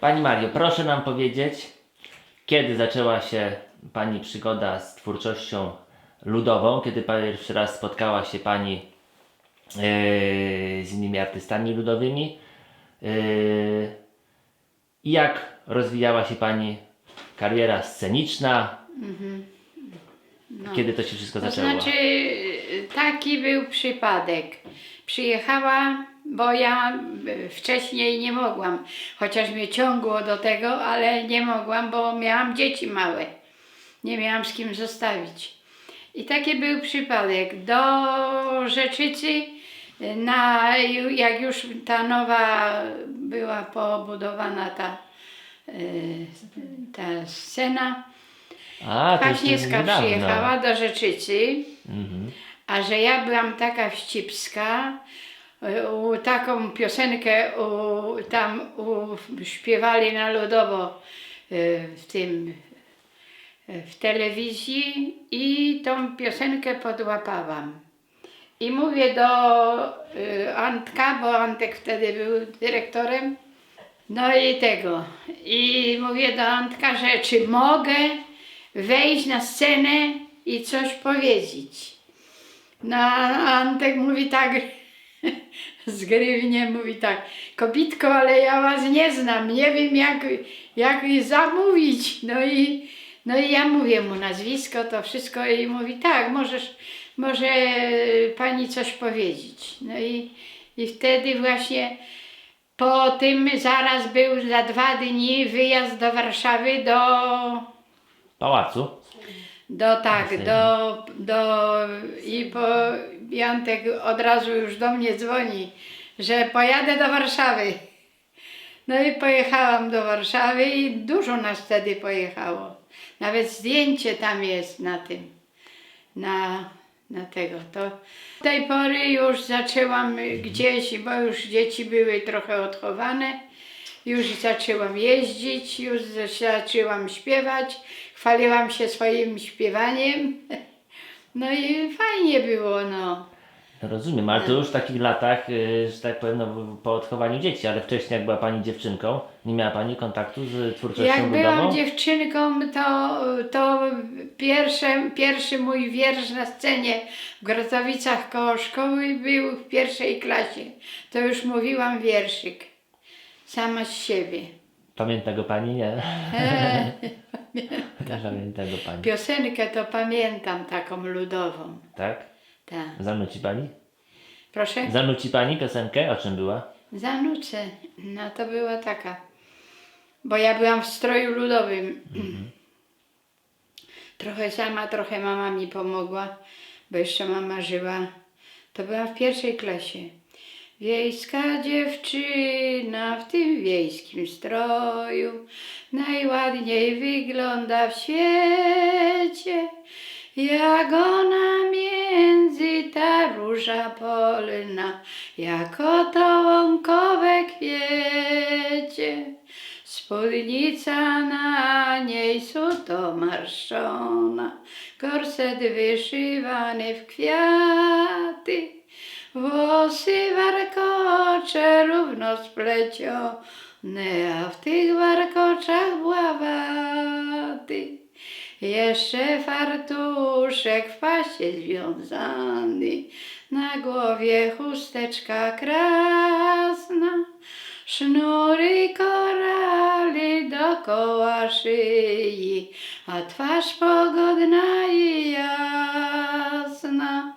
Pani Mario, proszę nam powiedzieć, kiedy zaczęła się Pani przygoda z twórczością ludową, kiedy pierwszy raz spotkała się Pani yy, z innymi artystami ludowymi? Yy, i jak rozwijała się Pani kariera sceniczna, kiedy to się wszystko To zaczęło? znaczy, taki był przypadek. Przyjechała, bo ja y, wcześniej nie mogłam, chociaż mnie ciągło do tego, ale nie mogłam, bo miałam dzieci małe. Nie miałam z kim zostawić. I taki był przypadek. Do Rzeczycy, y, na, jak już ta nowa była pobudowana ta, y, ta scena, A, Kwaśniewska przyjechała do Rzeczycy, Mhm. a że ja byłam taka wścibska, taką piosenkę tam śpiewali na ludowo y, w tym w telewizji i tą piosenkę podłapałam. I mówię do y, Antka, bo Antek wtedy był dyrektorem, no i tego. I mówię do Antka, że czy mogę wejść na scenę i coś powiedzieć. No, Antek mówi tak, zgrywnie mówi tak, kobitko, ale ja was nie znam, nie wiem jak, jak zamówić. No i, no i ja mówię mu nazwisko, to wszystko i mówi tak, możesz, może pani coś powiedzieć. No i, i wtedy właśnie po tym zaraz był za dwa dni wyjazd do Warszawy do Pałacu. Do tak, do, do i po Jantek od razu już do mnie dzwoni, że pojadę do Warszawy. No i pojechałam do Warszawy i dużo nas wtedy pojechało. Nawet zdjęcie tam jest na tym, na, na tego. To od tej pory już zaczęłam gdzieś, bo już dzieci były trochę odchowane. Już zaczęłam jeździć, już zaczęłam śpiewać, chwaliłam się swoim śpiewaniem. No i fajnie było, no. No Rozumiem, ale to już w takich latach, y, że tak powiem, no, po odchowaniu dzieci, ale wcześniej jak była Pani dziewczynką, nie miała Pani kontaktu z twórczością Jak ludową? byłam dziewczynką, to, to pierwsze, pierwszy mój wiersz na scenie w Grotowicach koło szkoły był w pierwszej klasie. To już mówiłam wierszyk. Sama z siebie. Pamięta go Pani? Nie. E, pamięta go Pani. piosenkę to pamiętam taką ludową. Tak? Tak. Zanuci Pani? Proszę? Zanuci Pani piosenkę? O czym była? Zanucę. No to była taka. Bo ja byłam w stroju ludowym. Trochę sama, trochę mama mi pomogła, bo jeszcze mama żyła. To byłam w pierwszej klasie. Wiejska dziewczyna w tym wiejskim stroju najładniej wygląda w świecie. Jak ona między ta róża polna, jako to łąkowe kwiecie. Spódnica na niej suto marszczona, korset wyszywany w kwiaty. Włosy warkocze równo splecione, a w tych warkoczach bławaty. Jeszcze fartuszek w pasie związany, na głowie chusteczka krasna, sznury korali dokoła szyi, a twarz pogodna i jasna.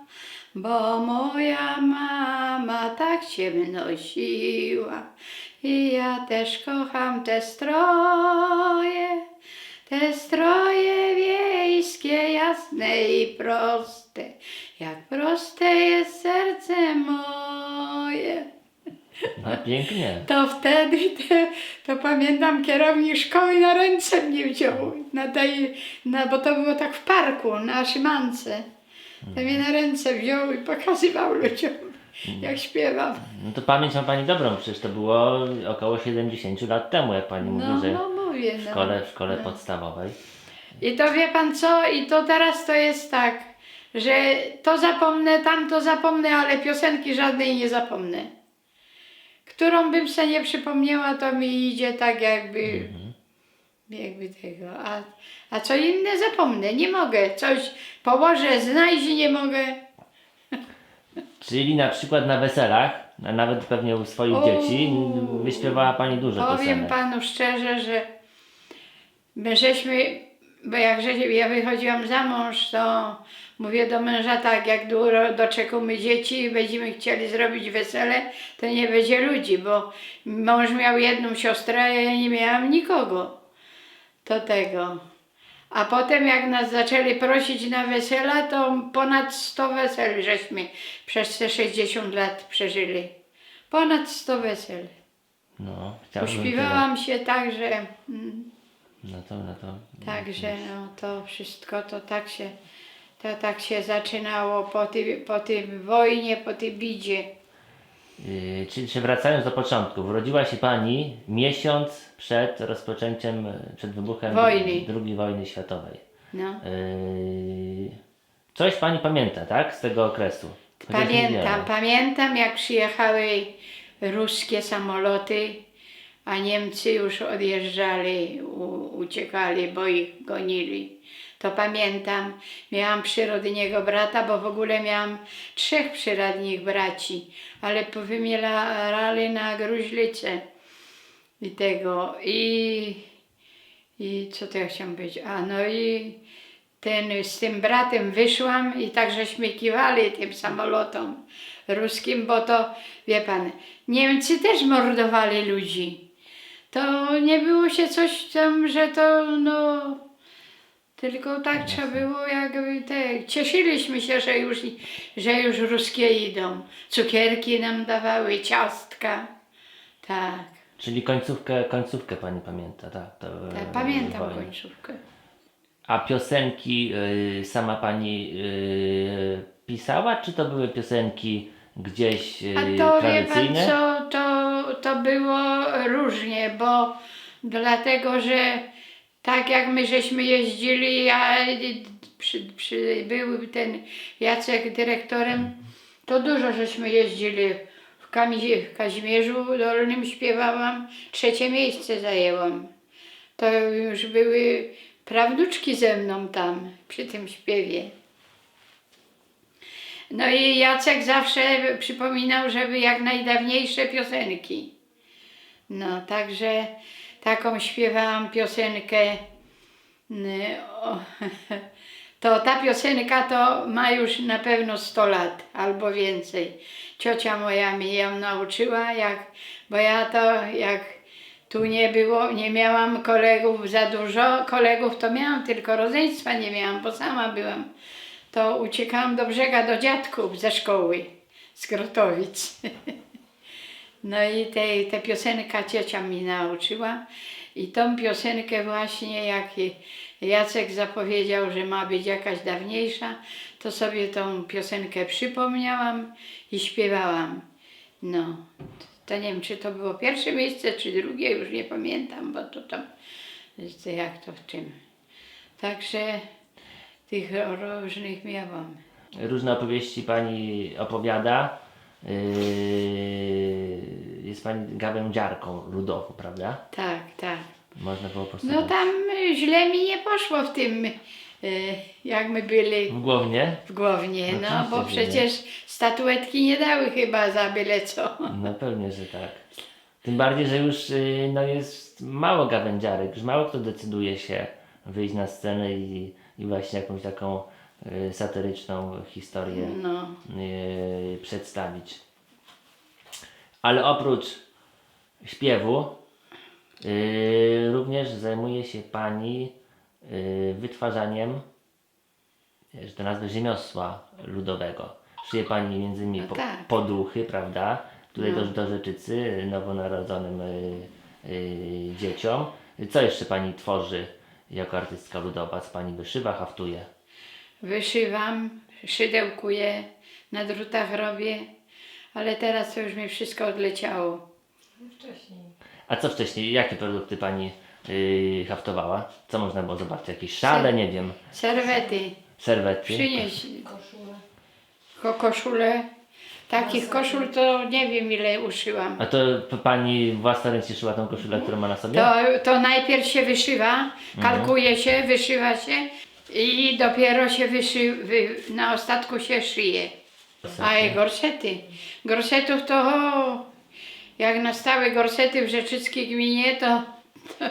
Bo moja mama tak się nosiła i ja też kocham te stroje, te stroje wiejskie, jasne i proste, jak proste jest serce moje. No, pięknie. To wtedy, te, to pamiętam, kierownik szkoły na ręce mnie wziął, na tej, na, bo to było tak w parku, na Szymance. To mnie na ręce wziął i pokazywał ludziom, jak śpiewam. No to pamięć ma Pani dobrą, przecież to było około 70 lat temu, jak Pani mówi, No, że no mówię. w No. szkole, w szkole No. podstawowej. I to wie pan co? I to teraz to jest tak, że to zapomnę, tamto zapomnę, ale piosenki żadnej nie zapomnę. którą bym sobie nie przypomniała, to mi idzie tak jakby, Mhm. Jakby tego. A, a co inne zapomnę, nie mogę. Coś położę, znajść nie mogę. Czyli na przykład na weselach, a nawet pewnie u swoich dzieci, wyśpiewała Pani dużo Powiem piosenek. panu szczerze, że my żeśmy, bo jak że ja wychodziłam za mąż, to mówię do męża tak, jak dużo doczekamy dzieci i będziemy chcieli zrobić wesele, to nie będzie ludzi, bo mąż miał jedną siostrę, a ja nie miałam nikogo. To tego. A potem jak nas zaczęli prosić na wesela, to ponad 100 wesel żeśmy przez te 60 lat przeżyli. Ponad 100 wesel. No, Pośpiewałam się tak, że mm. No to, no to. także no, to wszystko to tak się to tak się zaczynało po tej, po tej wojnie, po tej bidzie. Yy, czyli czy wracając do początku, urodziła się Pani miesiąc przed rozpoczęciem, przed wybuchem Wojny. II wojny światowej. No. Yy, coś Pani pamięta, tak? Z tego okresu? Chociaż Pamiętam, pamiętam jak przyjechały ruskie samoloty, a Niemcy już odjeżdżali, u, uciekali, bo ich gonili. To pamiętam, miałam przyrodniego brata, bo w ogóle miałam trzech przyrodnich braci, ale powymielali na gruźlicę i tego. I, I co to ja chciałam powiedzieć? A no i ten, z tym bratem wyszłam i tak żeśmy kiwali tym samolotom ruskim, bo to, wie pan, Niemcy też mordowali ludzi. To nie było się coś tam, że to no... Tylko tak trzeba było jakby te... Cieszyliśmy się, że już, że już ruskie idą. Cukierki nam dawały, ciastka. Tak, Czyli końcówkę, końcówkę Pani pamięta, tak? To, tak yy, pamiętam wojny. końcówkę. A piosenki yy, sama Pani yy, pisała, czy to były piosenki gdzieś yy, A to wie pan tradycyjne? co, to, to było różnie, bo dlatego, że tak jak my żeśmy jeździli, ja przy, przy, był ten Jacek dyrektorem, to dużo żeśmy jeździli. W, Kami, w Kazimierzu Dolnym śpiewałam, trzecie miejsce zajęłam. To już były prawnuczki ze mną tam przy tym śpiewie. No i Jacek zawsze przypominał, żeby jak najdawniejsze piosenki. No, także taką śpiewałam piosenkę. To ta piosenka to ma już na pewno 100 lat albo więcej. Ciocia moja mi ją nauczyła, jak, bo ja to jak tu nie było, nie miałam kolegów za dużo, kolegów to miałam, tylko rodzeństwa nie miałam, bo sama byłam to uciekałam do brzega do dziadków ze szkoły, z Grotowic. No i te, te piosenka ciocia mi nauczyła i tą piosenkę właśnie jak Jacek zapowiedział, że ma być jakaś dawniejsza, to sobie tą piosenkę przypomniałam i śpiewałam. No, to nie wiem, czy to było pierwsze miejsce, czy drugie, już nie pamiętam, bo to tam, to jak to w czym. Także tych różnych miałam. Różne opowieści Pani opowiada. Yy, jest Pani gawędziarką ludową, prawda? Tak, tak. Można było No posłuchać. tam źle mi nie poszło w tym, y, jak my byli W Głownie? w Głownie, no Oczywiście, bo przecież statuetki nie dały chyba za byle co. No pewnie, że tak. Tym bardziej, że już yy, no, jest mało gawędziarek, już mało kto decyduje się wyjść na scenę i, i właśnie jakąś taką yy, satyryczną historię No, yy, przedstawić. Ale oprócz śpiewu, yy, również zajmuje się Pani wytwarzaniem wiesz, do nazwy rzemiosła ludowego. Szyje Pani między innymi po, tak. poduchy, prawda? Tutaj No. do, do rzeczycy nowonarodzonym yy, yy, dzieciom. Co jeszcze Pani tworzy jako artystka ludowa? Co Pani wyszywa, haftuje? Wyszywam, szydełkuję, na drutach robię, ale teraz to już mi wszystko odleciało. A co wcześniej? Jakie produkty Pani yy, haftowała? Co można było zobaczyć? Jakieś szale, nie wiem, Serwety, serwety? przynieś ko- koszulę, Takich koszul to nie wiem ile uszyłam. A to p- pani własnoręcznie szyła tą koszulę, którą ma na sobie? To, to najpierw się wyszywa, kalkuje się, wyszywa się i dopiero się wyszy, wy, na ostatku się szyje. A i gorsety. Gorsetów to o, jak nastały gorsety w Rzeczyckiej gminie, to, to,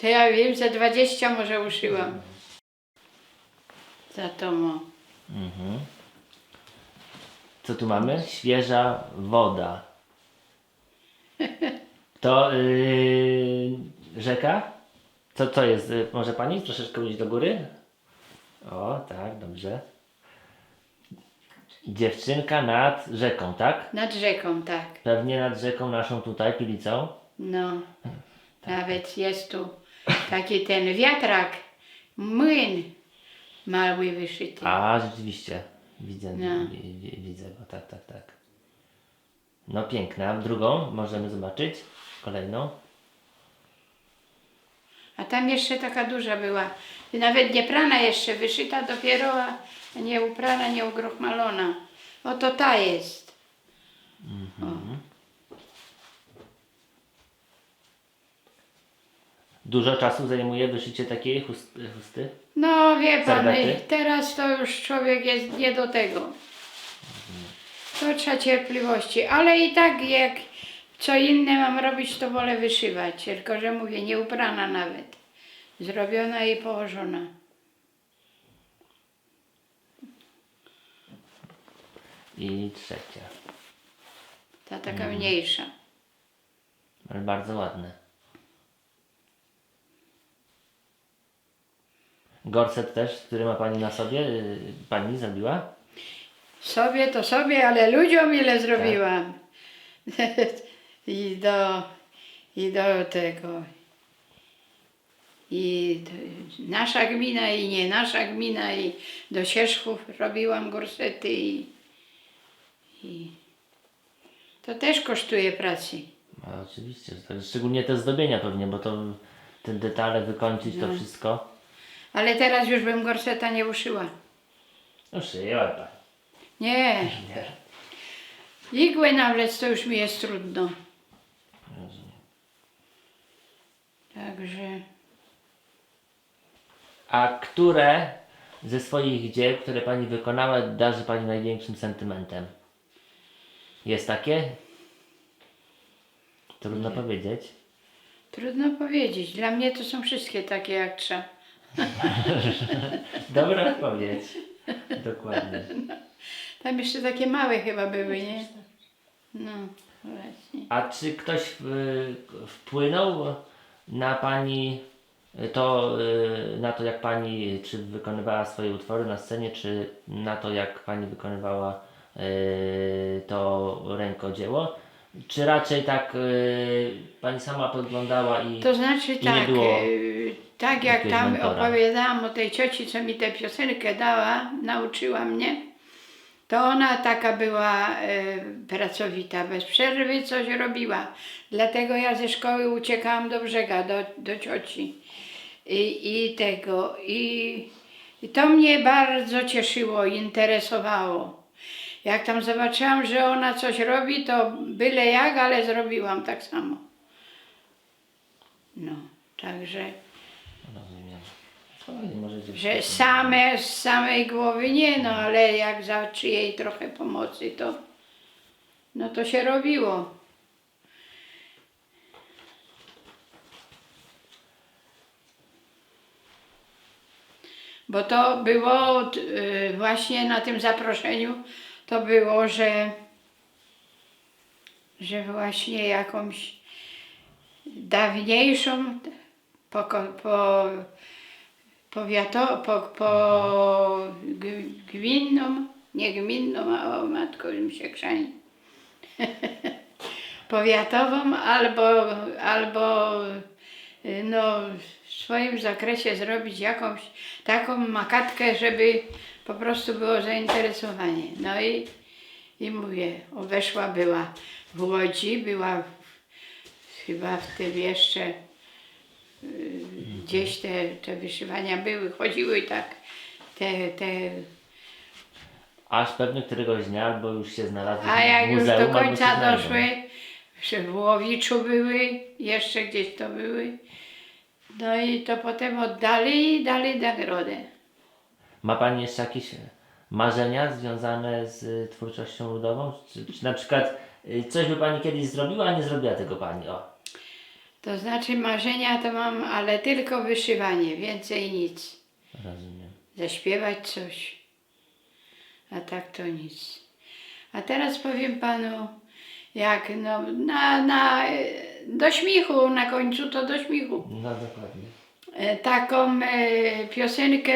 to ja wiem, ze 20 może uszyłam. Za to mo. Mhm. Co tu mamy? Świeża woda. To yy, rzeka? Co to jest? Y, Może pani troszeczkę iść do góry? O, tak, dobrze. Dziewczynka nad rzeką, tak? Nad rzeką, tak. Pewnie nad rzeką naszą tutaj, Pilicą. No. Nawet jest tu taki ten wiatrak, młyn mały wyszyty. A, rzeczywiście. Widzę, No. wi- wi- widzę go, tak, tak, tak. No piękna. Drugą możemy zobaczyć. Kolejną. A tam jeszcze taka duża była. Nawet nie prana jeszcze, wyszyta dopiero, a nie uprana, nie ugruchmalona. Oto ta jest. Dużo czasu zajmuje wyszycie takiej chust- chusty? No wie pan, teraz to już człowiek jest nie do tego. To trzeba cierpliwości, ale i tak jak co inne mam robić, to wolę wyszywać. Tylko, że mówię, nie uprana nawet. Zrobiona i położona. I trzecia. Ta taka Mhm. mniejsza. Ale bardzo ładne. Gorset też, który ma pani na sobie, y, pani zrobiła? Sobie to sobie, ale ludziom ile zrobiłam. I do, I do tego. I nasza gmina i nie nasza gmina i do Sierzchów robiłam gorsety i, i to też kosztuje pracy. A, oczywiście, szczególnie te zdobienia pewnie, bo to te detale wykończyć to wszystko. Ale teraz już bym gorseta nie uszyła. No pani. Nie, Nie. igłę nawlec to już mi jest trudno. Także... A które ze swoich dzieł, które pani wykonała, darzy pani największym sentymentem? Jest takie? Trudno powiedzieć. Trudno powiedzieć. Dla mnie to są wszystkie takie jak trzeba. Dobra odpowiedź. Dokładnie. Tam jeszcze takie małe chyba były, nie? No, właśnie. A czy ktoś wpłynął na pani y, to, y, na to jak pani czy wykonywała swoje utwory na scenie, czy na to jak pani wykonywała y, to rękodzieło? Czy raczej tak pani sama podglądała i To znaczy I nie tak, było e, tak jak tam mentora. opowiadałam o tej cioci, co mi tę piosenkę dała, nauczyła mnie, to ona taka była e, pracowita, bez przerwy coś robiła. Dlatego ja ze szkoły uciekałam do brzega, do, do cioci. I, i tego. I, I to mnie bardzo cieszyło, interesowało. Jak tam zobaczyłam, że ona coś robi, to byle jak, ale zrobiłam tak samo. No, także. Fajnie, możecie że same z samej głowy nie, no ale jak za czyjej trochę pomocy, to no to się robiło. Bo to było y, właśnie na tym zaproszeniu, to było, że, że właśnie jakąś dawniejszą poko- po, powiato, po, po g- gminną, nie gminną, a o matko mi się krzani. Powiatową albo, albo y, no, w swoim zakresie zrobić jakąś taką makatkę, żeby po prostu było zainteresowanie. No i, i mówię, weszła była w Łodzi, była w, chyba w tym jeszcze y, gdzieś te, te wyszywania były, chodziły tak te, te Aż pewnie któregoś dnia albo już się znalazły A jak w już muzeum, do albo się końca znajdą. doszły, że w Łowiczu były, jeszcze gdzieś to były. No i to potem oddali i dali nagrodę. Ma Pani jeszcze jakieś marzenia związane z y, twórczością ludową? Czy, czy na przykład y, coś by Pani kiedyś zrobiła, a nie zrobiła tego Pani? O. To znaczy marzenia to mam, ale tylko wyszywanie, więcej nic. Rozumiem. Zaśpiewać coś, a tak to nic. A teraz powiem panu, jak no, na, na, do śmiechu, na końcu to do śmiechu. No dokładnie. E, Taką e, piosenkę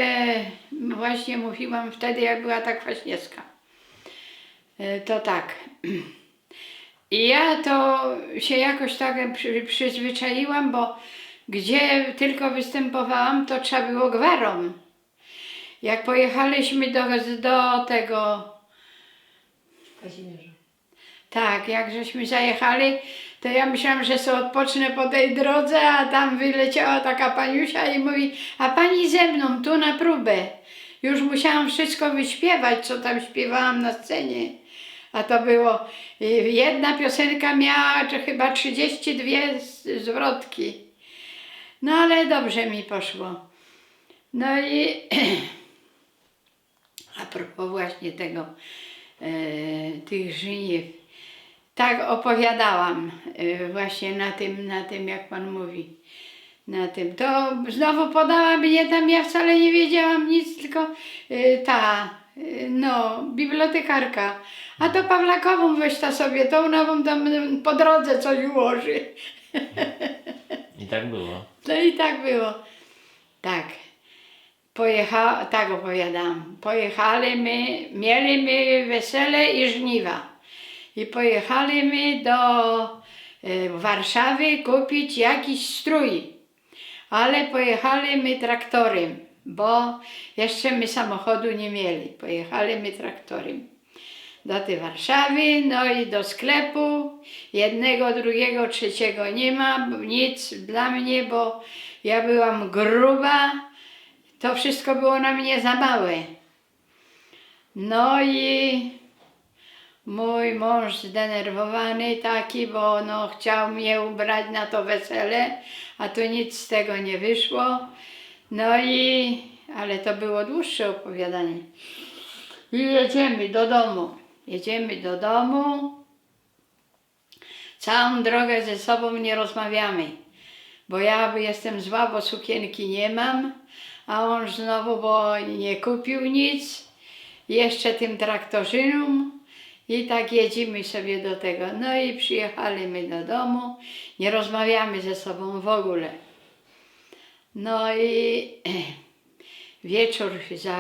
właśnie mówiłam wtedy, jak była ta Kwaśniewska. E, To tak. I ja to się jakoś tak przy, przyzwyczaiłam, bo gdzie tylko występowałam, to trzeba było gwarą. Jak pojechaliśmy do, do tego Kazimierza. tak, jak żeśmy zajechali, to ja myślałam, że sobie odpocznę po tej drodze, a tam wyleciała taka paniusia i mówi, a pani ze mną tu na próbę. Już musiałam wszystko wyśpiewać, co tam śpiewałam na scenie. A to było, y, jedna piosenka miała czy chyba 32 z- zwrotki. No ale dobrze mi poszło. No i a propos właśnie tego, e, tych żniw, tak opowiadałam e, właśnie na tym, na tym, jak Pan mówi. Na tym. To znowu podała mnie tam, ja wcale nie wiedziałam nic, tylko e, ta, e, no, bibliotekarka. A to Pawlakową weź ta sobie, to ona wam tam po drodze coś ułoży. I tak było. No i tak było. Tak. Pojecha, tak opowiadam. Pojechaliśmy, mieliśmy wesele i żniwa. I pojechaliśmy do e, Warszawy kupić jakiś strój. Ale pojechaliśmy traktorem, bo jeszcze my samochodu nie mieli. Pojechaliśmy traktorem do tej Warszawy, no i do sklepu. Jednego, drugiego, trzeciego nie ma, nic dla mnie, bo ja byłam gruba. To wszystko było na mnie za małe. No i mój mąż zdenerwowany taki, bo no chciał mnie ubrać na to wesele, a tu nic z tego nie wyszło. No i, ale to było dłuższe opowiadanie. I jedziemy do domu. Jedziemy do domu. Całą drogę ze sobą nie rozmawiamy, bo ja jestem zła, bo sukienki nie mam, a on znowu, bo nie kupił nic, jeszcze tym traktorzynom i tak jedziemy sobie do tego. No i przyjechaliśmy do domu, nie rozmawiamy ze sobą w ogóle. No i wieczór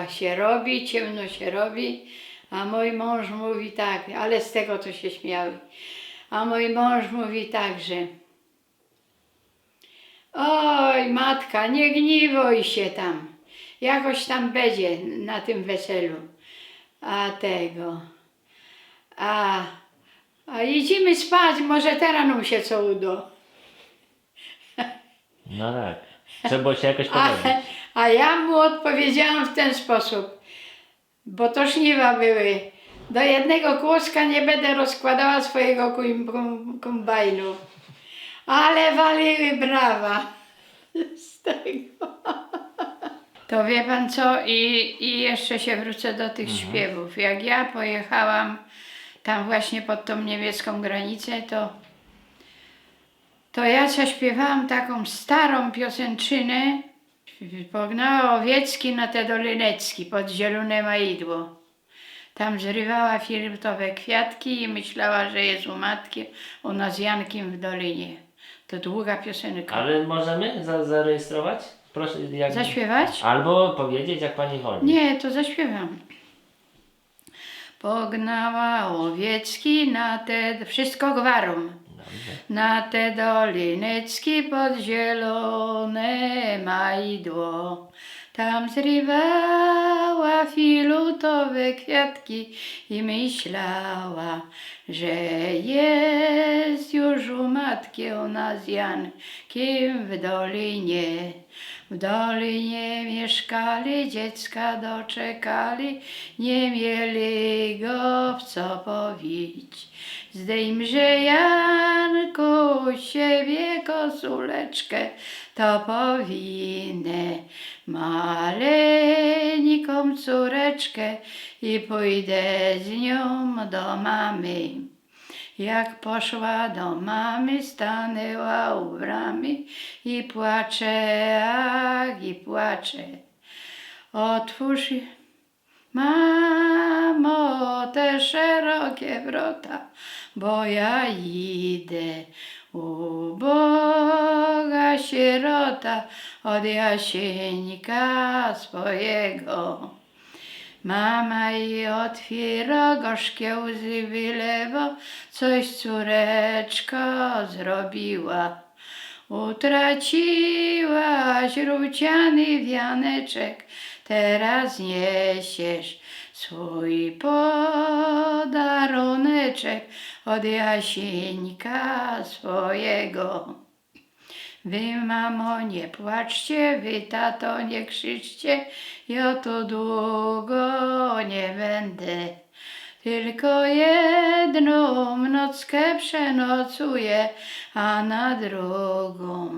się robi, ciemno się robi, a mój mąż mówi tak, ale z tego to się śmiały. A mój mąż mówi tak, że oj matka, nie gniewuj się tam, jakoś tam będzie na tym weselu. A tego, a, a idziemy spać, może teraz nam się co uda. No tak. Trzeba było się jakoś A, pogodzić. a ja mu odpowiedziałam w ten sposób, bo to żniwa były. Do jednego kłoska nie będę rozkładała swojego kum, kum, kombajnu. Ale waliły brawa z tego. To wie pan co, i, i jeszcze się wrócę do tych śpiewów. Jak ja pojechałam tam właśnie pod tą niemiecką granicę, to to ja zaśpiewałam taką starą piosenczynę. Pognała owiecki na te dolinecki pod zielone maidło. Tam zrywała firytowe kwiatki i myślała, że jest u matki, u nas Jankiem w dolinie. To długa piosenka. Ale możemy za, zarejestrować? Proszę, jak... Zaśpiewać? Albo powiedzieć, jak pani woli. Nie, to zaśpiewam. Pognała owiecki na te, wszystko gwarą. Na te dolinecki pod zielone majdło. Tam zrywała filutowe kwiatki i myślała, że jest już u matki u nas Jankiem w dolinie. W dolinie mieszkali, dziecka doczekali, nie mieli go w co powić. Zdejmże Janku siebie kosuleczkę, to powinę maleńką córeczkę i pójdę z nią do mamy. Jak poszła do mamy, stanęła u bramy i płacze, ach, i płacze. Otwórz, mamo, te szerokie wrota, bo ja idę u Boga sierota od Jasieńka swojego. Mama i otwiera, gorzkie łzy wylewa, coś córeczko zrobiła. Utraciłaś ruciany wianeczek, teraz niesiesz swój podaruneczek od Jasieńka swojego. Wy, mamo, nie płaczcie, wy, tato, nie krzyczcie, ja to długo nie będę. Tylko jedną nockę przenocuję, a na drugą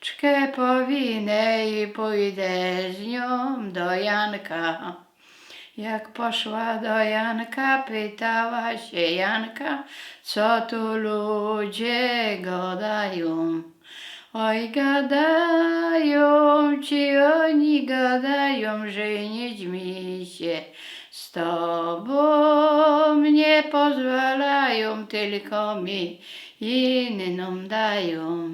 córeczkę powinę i pójdę z nią do Janka. Jak poszła do Janka, pytała się Janka, co tu ludzie gadają. Oj, gadają ci, oni gadają, że mi się z tobą nie pozwalają, tylko mi inną dają.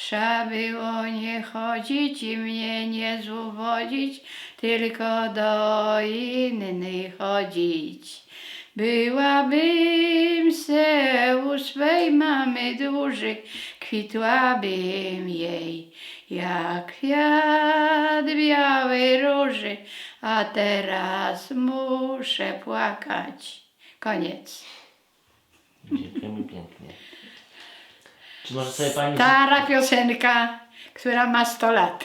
Trzeba było nie chodzić i mnie nie zwodzić, tylko do innych chodzić. Byłabym se u swej mamy duży, kwitłabym jej jak kwiat białej róży, a teraz muszę płakać. Koniec. Dziękujemy pięknie. Czy może sobie pani... Stara piosenka, która ma 100 lat.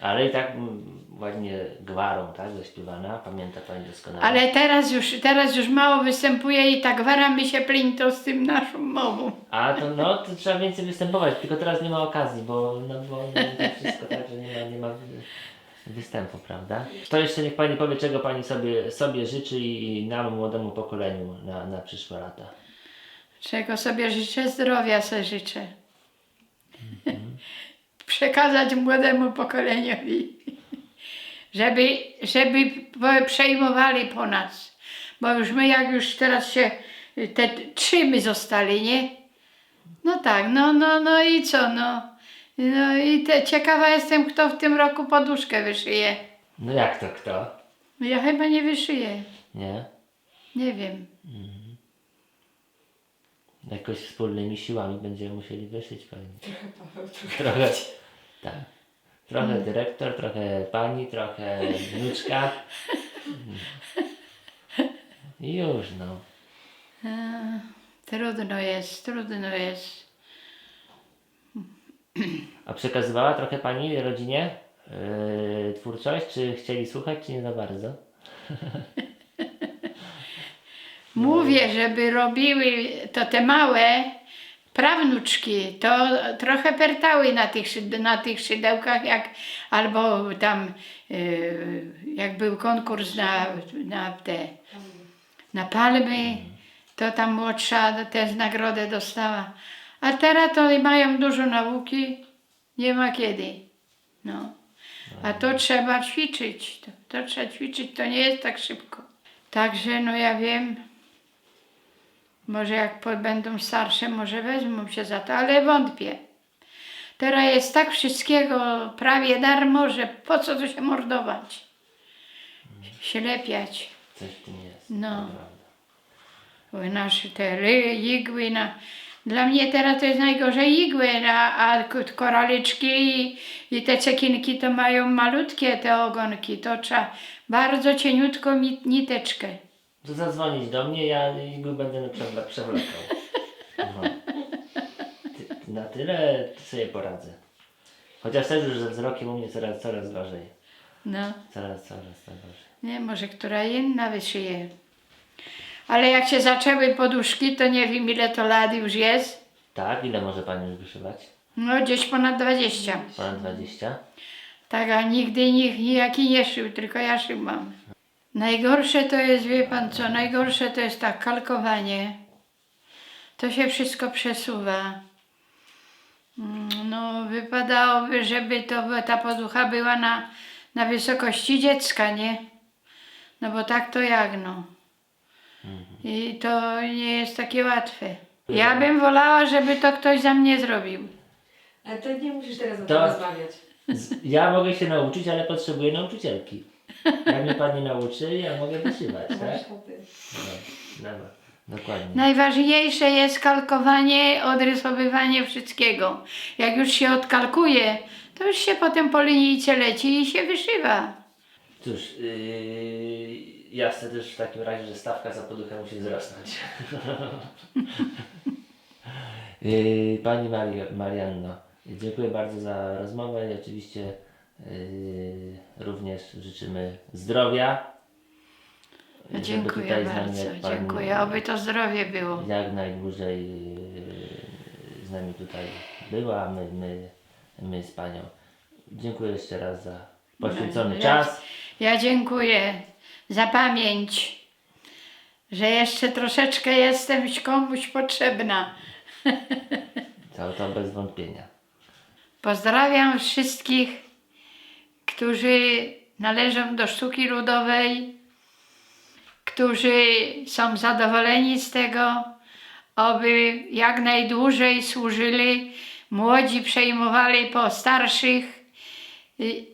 Ale i tak mm, ładnie gwarą, tak, zaśpiewana. Pamięta pani doskonale. Ale teraz już, teraz już mało występuje i ta gwara mi się plintą z tym naszą mową. A to no, to trzeba więcej występować, tylko teraz nie ma okazji, bo no bo no, to wszystko tak, że nie ma, nie ma wy- występu, prawda? To jeszcze niech pani powie, czego pani sobie, sobie życzy i nam młodemu pokoleniu na, na przyszłe lata. Czego sobie życzę? Zdrowia sobie życzę. Przekazać młodemu pokoleniowi. Żeby, żeby przejmowali po nas. Bo już my, jak już teraz się, te trzy my zostali, nie? No tak, no, no, no i co, no. No i te, ciekawa jestem, kto w tym roku poduszkę wyszyje. No jak to kto? Ja chyba nie wyszyję. Nie? Nie wiem. Jakoś wspólnymi siłami będziemy musieli wyszyć pewnie. Trochę, tak. Trochę dyrektor, trochę pani, trochę wnuczka. I już no. Trudno jest, trudno jest. A przekazywała trochę pani rodzinie yy, twórczość? Czy chcieli słuchać, czy nie za bardzo? Mówię, żeby robiły to te małe prawnuczki, to trochę pertały na tych, na tych szydełkach, jak, albo tam yy, jak był konkurs na, na te na palmy, to tam młodsza też nagrodę dostała. A teraz to mają dużo nauki, nie ma kiedy. No. A to trzeba ćwiczyć. To, to trzeba ćwiczyć, to nie jest tak szybko. Także no ja wiem, może jak będą starsze, może wezmą się za to, ale wątpię. Teraz jest tak wszystkiego prawie darmo, że po co tu się mordować? Ślepiać. Coś w tym jest. No. nasze te ry, igły na... Dla mnie teraz to jest najgorzej igły, a, a k- koralyczki i, i te cekinki to mają malutkie te ogonki. To trzeba bardzo cieniutką niteczkę. To zadzwonić do mnie, ja igły będę przewle- przewlekał. No. Ty- na tyle sobie poradzę. Chociaż też już ze wzrokiem u mnie coraz, coraz gorzej. No, Coraz, coraz to gorzej. nie, może która inna wyszyje. Ale jak się zaczęły poduszki, to nie wiem ile to lat już jest. Tak, ile może Pani już wyszywać? No gdzieś ponad 20. Ponad 20? Tak, a nigdy nikt nijaki nie szył, tylko ja szyłam. Najgorsze to jest, wie pan co, najgorsze to jest tak, kalkowanie. To się wszystko przesuwa. Mm, No, wypadałoby, żeby to, ta poducha była na, na wysokości dziecka, nie? No bo tak to jak, no. I to nie jest takie łatwe. Ja bym wolała, żeby to ktoś za mnie zrobił. Ale to nie musisz teraz o To- tym rozmawiać. Z- Ja mogę się nauczyć, ale potrzebuję nauczycielki. Jak mnie Pani nauczy, ja mogę wyszywać, tak? No, dobra, dokładnie. Najważniejsze jest kalkowanie, odrysowywanie wszystkiego. Jak już się odkalkuje, to już się potem po linijce leci i się wyszywa. Cóż, yy, ja chcę też w takim razie, że stawka za poduchę musi wzrosnąć. yy, Pani Mario, Marianno, dziękuję bardzo za rozmowę i oczywiście również życzymy zdrowia. Dziękuję bardzo, dziękuję. Oby to zdrowie było. Jak najdłużej yy, z nami tutaj była, my, my, my z Panią. Dziękuję jeszcze raz za poświęcony Ja- czas. Ja dziękuję za pamięć, że jeszcze troszeczkę jestem komuś potrzebna. To, to bez wątpienia. Pozdrawiam wszystkich, którzy należą do sztuki ludowej, którzy są zadowoleni z tego, aby jak najdłużej służyli, młodzi przejmowali po starszych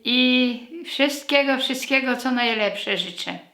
i, wszystkiego, wszystkiego co najlepsze życzę.